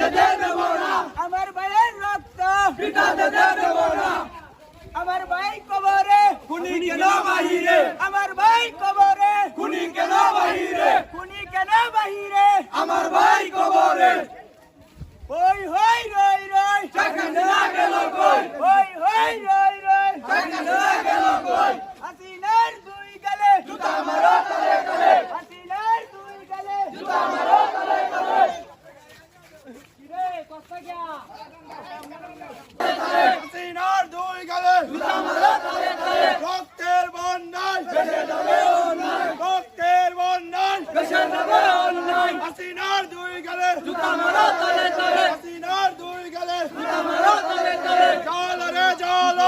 যেতে দেব না আমার ভাইয়ের রক্ত। পিতা যেতে দেব না আমার ভাই কবরে। খুনি কেন বাহিরে? আমার ভাই কবরে। খুনি কেন বাহিরে? খুনি কেন বাহিরে? আমার ভাই কবরে। হই হই রই রই। শেখ হাসিনা গেল কই? হই হই রই রই। শেখ হাসিনা গেল কই? হাসিনার দুই গালে জুতা মারো তলে তলে হাসিনার দুই গালে জুতা মারো তলে তলে কিরে কষ্ট গিয়া হাসিনার দুই গালে রক্তের বন্যায় দুই গালে হাসিনার দুই গালে জল রে জল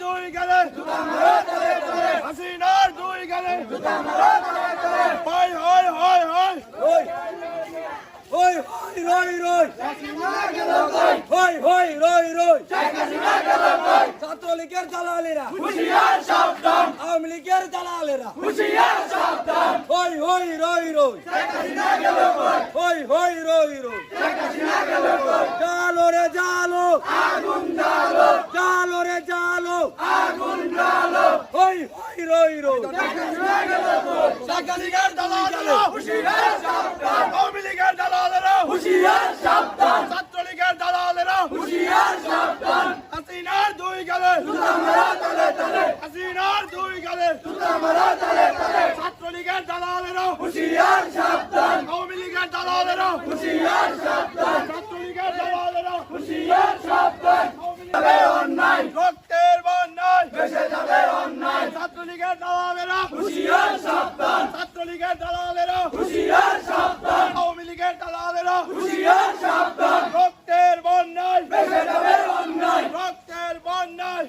দুই গালে জুতা মারো তলে তলে হাসিনার দুই তলে তলে হয় হয় হয় হয় রয় ওই হয় হয় রয় কই ছাত্রলীগের দালালেরা। আওয়ামী লীগের হুশিয়ার সাবধান হই হই রই রই শেখ হাসিনা গেল কই হই হই রই রই শেখ হাসিনা গেল কই জালো রে জালো আগুন জ্বালো জালো রে জালো আগুন কই শেখ হাসিনার দালালেরা দুই গালে হাসিনার দুই গালে জুতা মারো তলে তলে। ছাত্রলীগের দালালেরা, হুশিয়ার সাবধান। আওয়ামী লীগের দালালেরা, হুশিয়ার যাবে অন্যায় রক্তের বন্যায় দেশে যাবে অন্যায় ছাত্রলীগের দালালেরা হুশিয়ার সাবধান ছাত্রলীগের দালালেরা হুশিয়ার সাবধান আওয়ামী লীগের দালালেরা হুশিয়ার সাবধান রক্তের বন্যায়। রক্তের বন্যায়।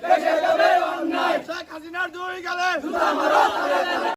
শেখ হাসিনার দুই গালে